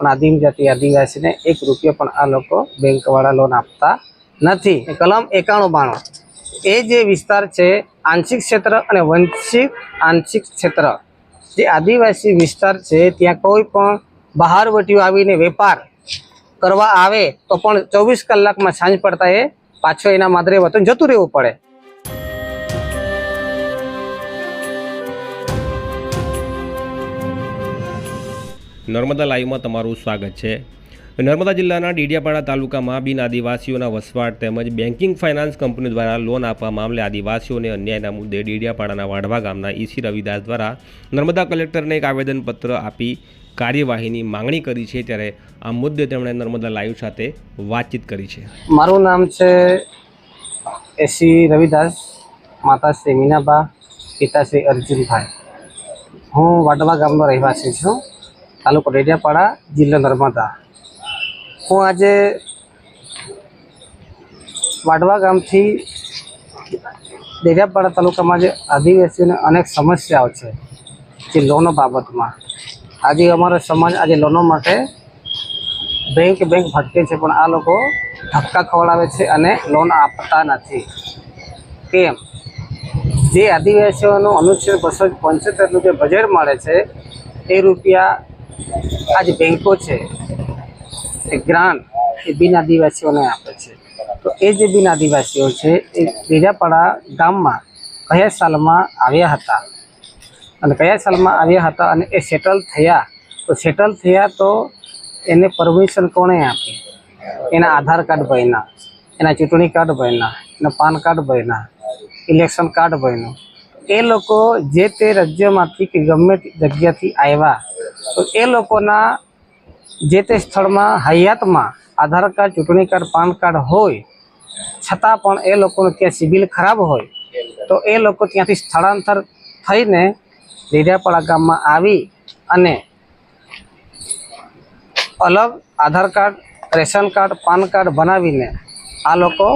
પણ આદિમ જાતિ આદિવાસીને એક રૂપિયો પણ આ લોકો બેંકવાળા લોન આપતા નથી. કલમ એકાણું બાણું. એ જે વિસ્તાર છે, આંશિક ક્ષેત્ર અને વંશિક આંશિક ક્ષેત્ર. જે આદિવાસી વિસ્તાર છે, ત્યાં કોઈ પણ બહારવટીઓ આવીને વેપાર કરવા આવે તો પણ ચોવીસ કલાકમાં સાંજ પડતા એ પાછો એના માદરે વતન જતું રહેવું પડે. નર્મદા લાઈવમાં તમારું સ્વાગત છે. નર્મદા જિલ્લાના ડીડિયાપાડા તાલુકામાં બિન આદિવાસીઓના વસવાટ તેમજ બેન્કિંગ ફાઇનાન્સ કંપની દ્વારા લોન આપવા મામલે આદિવાસીઓને અન્યાયના મુદ્દે ડીડિયાપાડાના વાઢવા ગામના ઈસી રવિદાસ દ્વારા નર્મદા કલેક્ટરને એક આવેદનપત્ર આપી કાર્યવાહીની માંગણી કરી છે ત્યારે આ મુદ્દે તેમણે નર્મદા લાઈવ સાથે વાતચીત કરી છે. મારું નામ છે એસી રવિદાસ, માતા શ્રી મીનાબા, પિતા શ્રી અર્જુનભાઈ. હું વાડવા ગામનો રહેવાસી છું. તાલુકો ડેડિયાપાડા જિલ્લો નર્મદા. હું આજે વાડવા ગામથી ડેડિયાપાડા તાલુકામાં જે આદિવાસીઓને અનેક સમસ્યાઓ છે જે લોનો બાબતમાં. આજે અમારો સમાજ આજે લોનો માટે બેંક બેંક ભટકે છે, પણ આ લોકો ધક્કા ખવડાવે છે અને લોન આપતા નથી. કેમ? જે આદિવાસીઓનું અનુચ્છેદ બસો પંચોતેરનું જે બજેટ મળે છે, એ રૂપિયા આ જે બેંકો છે, એ ગ્રાન્ટ એ બિન આદિવાસીઓને આપે છે. તો એ જે બિન આદિવાસીઓ છે, એ બીજાપાડા ગામમાં કયા સાલમાં આવ્યા હતા? અને કયા સાલમાં આવ્યા હતા અને એ સેટલ થયા? તો સેટલ થયા તો એને પરમિશન કોણે આપી? એના આધાર કાર્ડ બન્યા, એના ચૂંટણી કાર્ડ બન્યા, એના પાન કાર્ડ બન્યા, ઇલેક્શન કાર્ડ બન્યું. એ લોકો જે તે રાજ્યમાંથી કે ગમે તે જગ્યાથી આવ્યા, તો એ લોકોના જે તે સ્થળમાં હયાતમાં આધાર કાર્ડ, ચૂંટણી કાર્ડ, પાન કાર્ડ હોય, છતાં પણ એ લોકોનું ત્યાં સિબિલ ખરાબ હોય, તો એ લોકો ત્યાંથી સ્થળાંતર થઈને લીડિયાપાડા ગામમાં આવી અને અલગ Aadhaar card, ration card, PAN card બનાવીને આ લોકો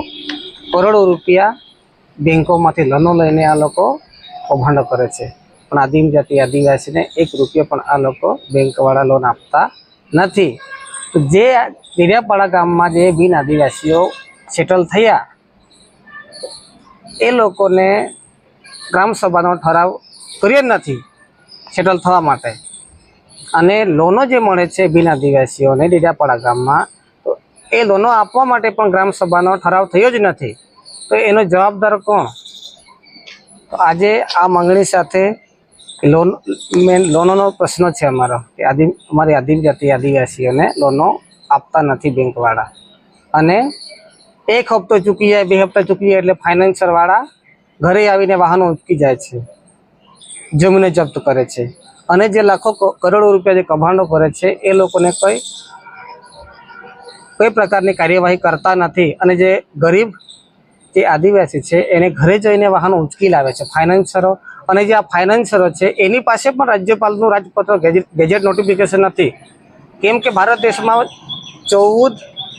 કરોડો રૂપિયા બેંકોમાંથી લોનો લઈને આ લોકો કૌભાંડો કરે છે. પણ આદિમ જાતિ આદિવાસીને એક રૂપિયો પણ આ લોકો બેંકવાળા લોન આપતા નથી. તો જે ડેડિયાપાડા ગામમાં જે બિન આદિવાસીઓ સેટલ થયા, એ લોકોને ગ્રામસભાનો ઠરાવ કર્યો જ નથી સેટલ થવા માટે. અને લોનો જે મળે છે બિન આદિવાસીઓને ડેડિયાપાડા ગામમાં, તો એ લોનો આપવા માટે પણ ગ્રામસભાનો ઠરાવ થયો જ નથી. તો એનો જવાબદાર કોણ? તો આજે આ માંગણી સાથે લોન, મેન લોનોનો પ્રશ્ન છે અમારો કે આદિ, અમારી આદિમ જાતિ આદિવાસીઓને લોનો આપતા નથી બેંકવાળા. અને એક હપ્તો ચૂકી જાય, બે હપ્તા ચૂકી જાય એટલે ફાઇનાન્સરવાળા ઘરે આવીને વાહનો ઉચકી જાય છે, જમીને જપ્ત કરે છે. અને જે લાખો કરોડો રૂપિયા જે કભાંડો કરે છે, એ લોકોને કોઈ કોઈ પ્રકારની કાર્યવાહી કરતા નથી. અને જે ગરીબ જે આદિવાસી છે, એને ઘરે જઈને વાહનો ઉંચકી લાવે છે ફાઇનાન્સરો અને જે આ ફાઇનાન્સરો છે, એની પાસે પણ રાજ્યપાલનું રાજપત્ર ગેજેટ નોટિફિકેશન નથી. કેમ કે ભારત દેશમાં ચૌદ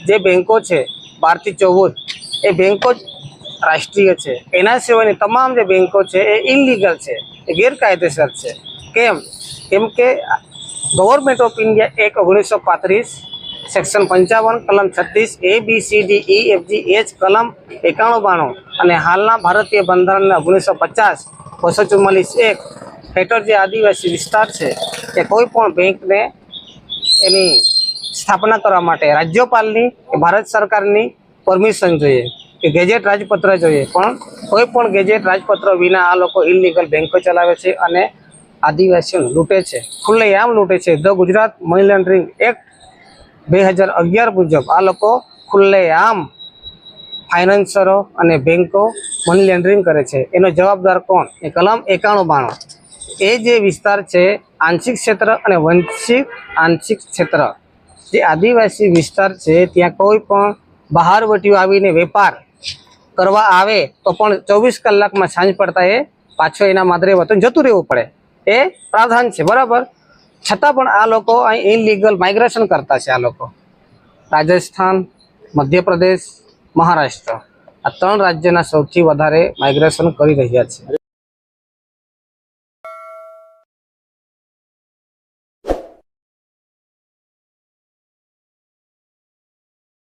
જે બેન્કો છે, બારથી ચૌદ, એ બેન્કો રાષ્ટ્રીય છે. એના સિવાયની તમામ જે બેન્કો છે, એ ઇનલીગલ છે, એ ગેરકાયદેસર છે. કેમ? કેમ કે ગવર્મેન્ટ ઓફ ઇન્ડિયા એક ઓગણીસો પાંત્રીસ સેક્શન પંચાવન, કલમ છત્રીસ A B C D E F G H કલમ એકાણું બાણું. અને હાલના ભારતીય બંધારણના ઓગણીસો પચાસ, બસો ચુમ્માલીસ એક હેઠળ જે આદિવાસી વિસ્તાર છે એ કોઈ પણ બેંકને એની સ્થાપના કરવા માટે રાજ્યપાલની કે ભારત સરકારની પરમિશન જોઈએ, કે ગેજેટ રાજપત્ર જોઈએ. પણ કોઈ પણ ગેજેટ રાજપત્ર વિના આ લોકો ઇલીગલ બેંકો ચલાવે છે અને આદિવાસીઓને લૂંટે છે. ખુલ્લેઆમ લૂંટે છે. The Gujarat money laundering act બે હજાર અગિયાર મુજબ આ લોકો ખુલ્લેઆમ ફાઇનાન્સરો અને બેંકો મની લેન્ડરિંગ કરે છે. એનો જવાબદાર કોણ? એ કલમ એકાણું બાણું. એ જે વિસ્તાર છે, આંશિક ક્ષેત્ર અને વંશિક આંશિક ક્ષેત્ર. જે આદિવાસી વિસ્તાર છે, ત્યાં કોઈ પણ બહારવટીઓ આવીને વેપાર કરવા આવે તો પણ ચોવીસ કલાકમાં સાંજ પડતા એ પાછો એના માદરે વતન જતું રહેવું પડે. એ પ્રાવધાન છે, બરાબર? છતાં પણ આ લોકો અહીં ઇનલીગલ માઇગ્રેશન કરતા છે આ લોકો. રાજસ્થાન, મધ્યપ્રદેશ, મહારાષ્ટ્ર. આ ત્રણ રાજ્યના સૌથી વધારે માઇગ્રેશન કરી રહ્યા છે.